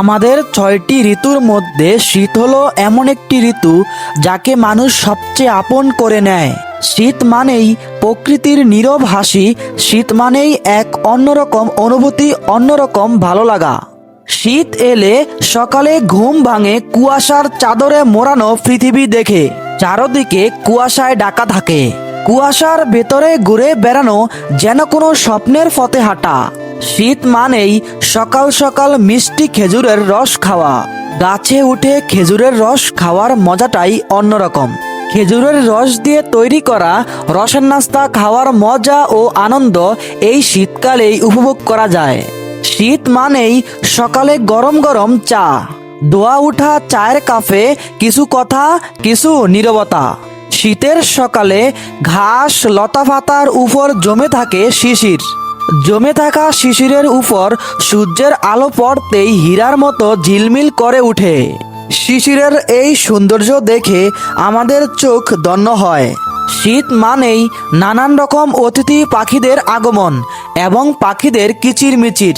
আমাদের ছয়টি ঋতুর মধ্যে শীত হলো এমন একটি ঋতু যাকে মানুষ সবচেয়ে আপন করে নেয়। শীত মানেই প্রকৃতির নীরব হাসি, শীত মানেই এক অন্যরকম অনুভূতি, অন্যরকম ভালো লাগা শীত এলে সকালে ঘুম ভাঙে, কুয়াশার চাদরে মোড়ানো পৃথিবী দেখে। চারদিকে কুয়াশায় ডাকা থাকে। কুয়াশার ভেতরে ঘুরে বেড়ানো যেন কোনো স্বপ্নের পথে হাঁটা শীত মানেই সকাল সকাল মিষ্টি খেজুরের রস খাওয়া। গাছে উঠে খেজুরের রস খাওয়ার মজাটাই অন্যরকম। খেজুরের রস দিয়ে তৈরি করা রসের নাস্তা খাওয়ার মজা ও আনন্দ এই শীতকালেই উপভোগ করা যায়। শীত মানেই সকালে গরম গরম চা দোয়া উঠা চায়ের কাফে, কিছু কথা, কিছু নীরবতা। শীতের সকালে ঘাস লতা পাতার উপর জমে থাকে শিশির। জমে থাকা শিশিরের উপর সূর্যের আলো পড়তেই হীরার মতো ঝিলমিল করে উঠে। শিশিরের এই সৌন্দর্য দেখে আমাদের চোখ দন্য হয়। শীত মানেই নানান রকম অতিথি পাখিদের আগমন এবং পাখিদের কিচিরমিচির।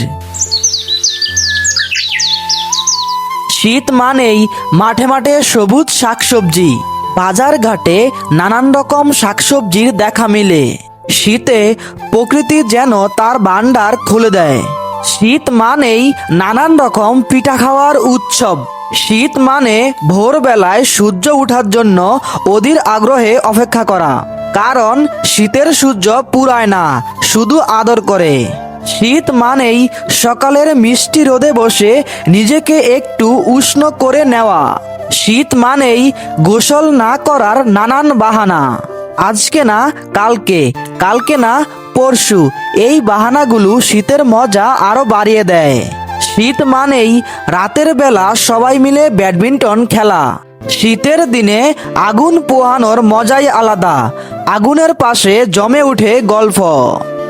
শীত মানেই মাঠে মাঠে সবুজ শাকসবজি। বাজার ঘাটে নানান রকম শাকসবজির দেখা মিলে। শীতে প্রকৃতি যেন তার ভাণ্ডার খুলে দেয়। শীত মানেই নানান রকম পিঠা খাওয়ার উৎসব। শীত মানে ভোরবেলায় সূর্য ওঠার জন্য অধীর আগ্রহে অপেক্ষা করা। কারণ শীতের সূর্য পুরায় না, শুধু আদর করে। শীত মানেই সকালের মিষ্টি রোদে বসে নিজেকে একটু উষ্ণ করে নেওয়া। শীত মানেই গোসল না করার নানান বাহানা। আজকে না, কালকে কালকে না, পরশু। এই বাহানাগুলো শীতের মজা আরও বাড়িয়ে দেয়। শীত মানেই রাতের বেলা সবাই মিলে ব্যাডমিন্টন খেলা। শীতের দিনে আগুন পোহানোর মজাই আলাদা। আগুনের পাশে জমে উঠে গল্প।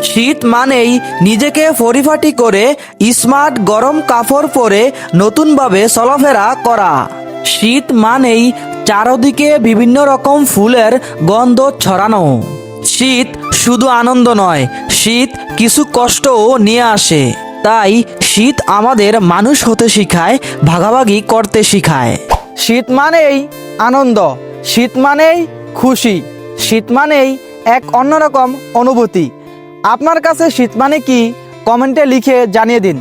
শীত মানেই নিজেকে পরিপাটি করে স্মার্ট গরম কাপড় পরে নতুনভাবে চলাফেরা করা। শীত মানেই চারদিকে বিভিন্ন রকম ফুলের গন্ধ ছড়ানো। শীত শুধু আনন্দ নয়, শীত কিছু কষ্টও নিয়ে আসে। তাই শীত আমাদের মানুষ হতে শিখায়, ভাগাভাগি করতে শিখায়। শীত মানেই আনন্দ, শীত মানেই খুশি, শীত মানেই এক অন্যরকম অনুভূতি। আপনার কাছে শীত মানে কি? কমেন্টে লিখে জানিয়ে দিন।